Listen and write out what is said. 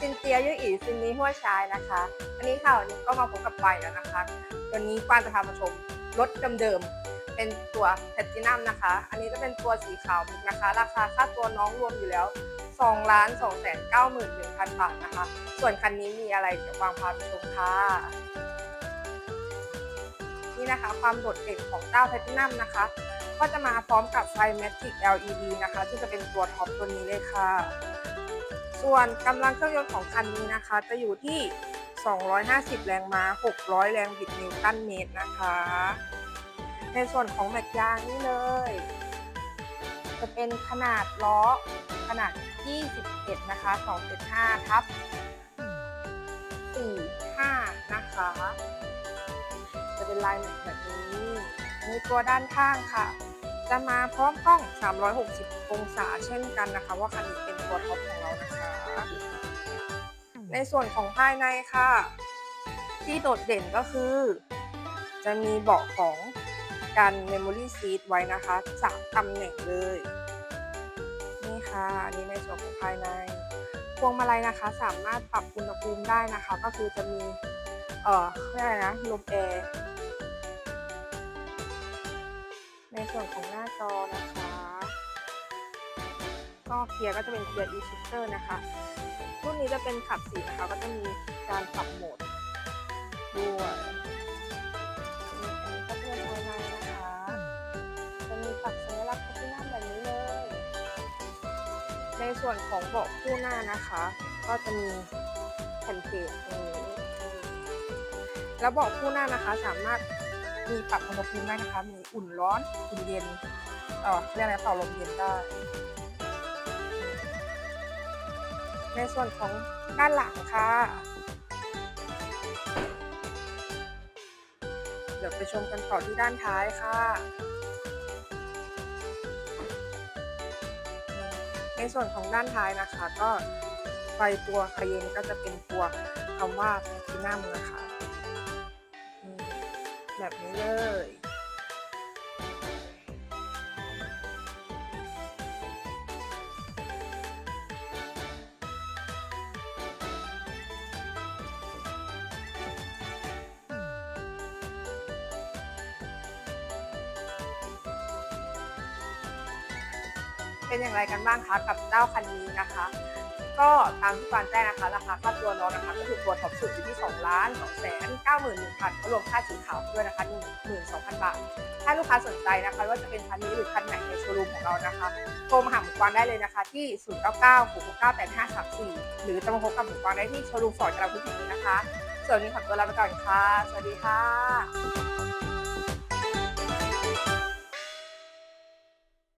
ซินเตียยุอีซินนี้หัวชายนะคะอันนี้ค่ะวันนี้ก็มาพบกับปแล้วนะคะวันนี้ปานจะพามาชมรถเดิมๆเป็นตัวแพลตินัมนะคะ อันนี้จะเป็นตัวสีขาวมุกนะคะ ราคาค่าตัวน้องรวมอยู่แล้ว2ล้าน2แสน9หมื่น1,000 บาทนะคะ ส่วนคันนี้มีอะไรเดี๋ยววางพาไปชมค่ะ นี่นะคะความโดดเด่นของเจ้าแพลตินัมนะคะ ก็จะมาพร้อมกับไฟ Matic LED นะคะ ที่จะเป็นตัวท็อปตัวนี้เลยค่ะ ส่วนกำลังเครื่องยนต์ของคันนี้นะคะ จะอยู่ที่ 250 แรงม้า 600 แรงบิดนิวตันเมตรนะคะ ในส่วนของแม็กยางนี่เลย จะเป็นขนาดล้อขนาด 21 นะคะ 275 ทับ 45 นะคะ จะเป็นลายแบบนี้ มีตัวด้านข้างค่ะ จะมาพร้อมกล้อง 360 องศาเช่นกันนะคะ ว่าคันนี้เป็นตัวท็อปของเรานะคะ ในส่วนของภายในค่ะ ที่โดดเด่นก็คือ จะมีเบาะของกัน Memory Seat ไว้นะคะสามตำแหน่งเลย นี่ค่ะอันนี้ในส่วนของภายใน พวงมาลัยนะคะ สามารถปรับอุณหภูมิได้นะคะ ก็คือจะมี เอ่อเรียกอะไรนะลมแอร์ในส่วนของหน้า อนะคะ ก็เกียร์ก็จะเป็นเกียร์ e-shifter นะคะ รุ่นนี้จะเป็นขับสีนะคะก็จะมีการปรับโหมดด้วยอันนี้ก็เป็นภายในนะคะ จะมีปักสัญลักษณ์ที่หน้าแบบนี้เลย ในส่วนของเบาะคู่หน้านะคะ ก็จะมีแผ่นเพจตรงนี้ แล้วเบาะคู่หน้านะคะสามารถมีปรับอุณหภูมิได้นะคะ มีอุ่นร้อน อุ่นเย็น เออเรียกอะไรเป่าลมเย็นได้ ในส่วนของด้านหลังค่ะ เดี๋ยวไปชมกันต่อที่ด้านท้ายค่ะ ในส่วนของด้านท้ายนะคะ ก็ไฟตัวคาเยนก็จะเป็นตัวคำว่าพลตินัมนะคะแบบนี้เลย เป็นอย่างไรกันบ้างคะกับเจ้าคันนี้นะคะ ก็ตามที่ฟานแจ้งนะคะราคาค่าตัวน้องนะคะก็คือตัวท็อปสุดอยู่ที่2ล้าน2แสน9 1 0 0 0ก็รวมค่าสีขาวด้วยนะคะ12,000 บาท ถ้าลูกค้าสนใจนะคะว่าจะเป็นคันนี้หรือคันไหนในโชว์รูมของเรานะคะโทรมาหาหมูกวางได้เลยนะคะที่ 099 669 8534 หรือจะมาพบกับหมูกวางได้ที่โชว์รูมฟอร์ดกระพุ้งนี้นะคะ ส่วนวันนี้ขอตัวลาไปก่อนค่ะ สวัสดีค่ะ